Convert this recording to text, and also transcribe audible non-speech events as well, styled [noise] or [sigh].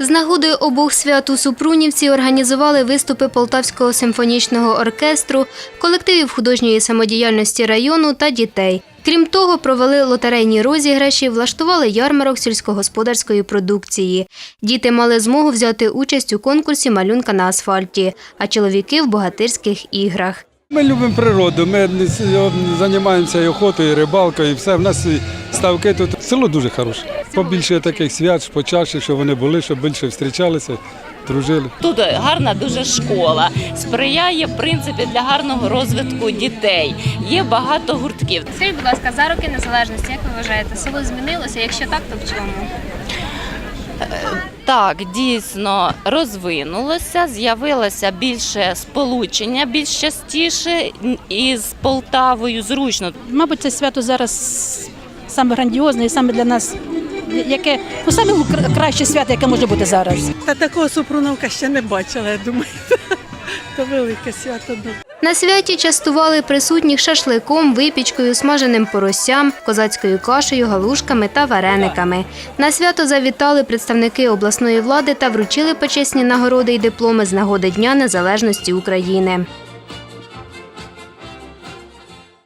З нагодою обох свят у Супрунівці організували виступи Полтавського симфонічного оркестру, колективів художньої самодіяльності району та дітей. Крім того, провели лотерейні розіграші, влаштували ярмарок сільськогосподарської продукції. Діти мали змогу взяти участь у конкурсі малюнка на асфальті, а чоловіки в богатирських іграх. Ми любимо природу, ми займаємося і охотою, і рибалкою, і все. В нас ставки тут. Село дуже хороше. Побільше таких свят, почаще, щоб вони були, щоб більше зустрічалися, дружили. Тут гарна дуже школа, сприяє в принципі для гарного розвитку дітей. Є багато гуртків. Скажіть, будь ласка, за роки незалежності, як ви вважаєте, село змінилося? Якщо так, то в чому? Так, дійсно розвинулося, з'явилося більше сполучення, більш частіше із Полтавою. Зручно Мабуть, це свято зараз саме грандіозне і саме для нас, яке ну, саме краще свято, яке може бути зараз. Та такого Супруновка ще не бачила, я думаю. [laughs] То велике свято. На святі частували присутніх шашликом, випічкою, смаженим поросям, козацькою кашею, галушками та варениками. На свято завітали представники обласної влади та вручили почесні нагороди й дипломи з нагоди Дня Незалежності України.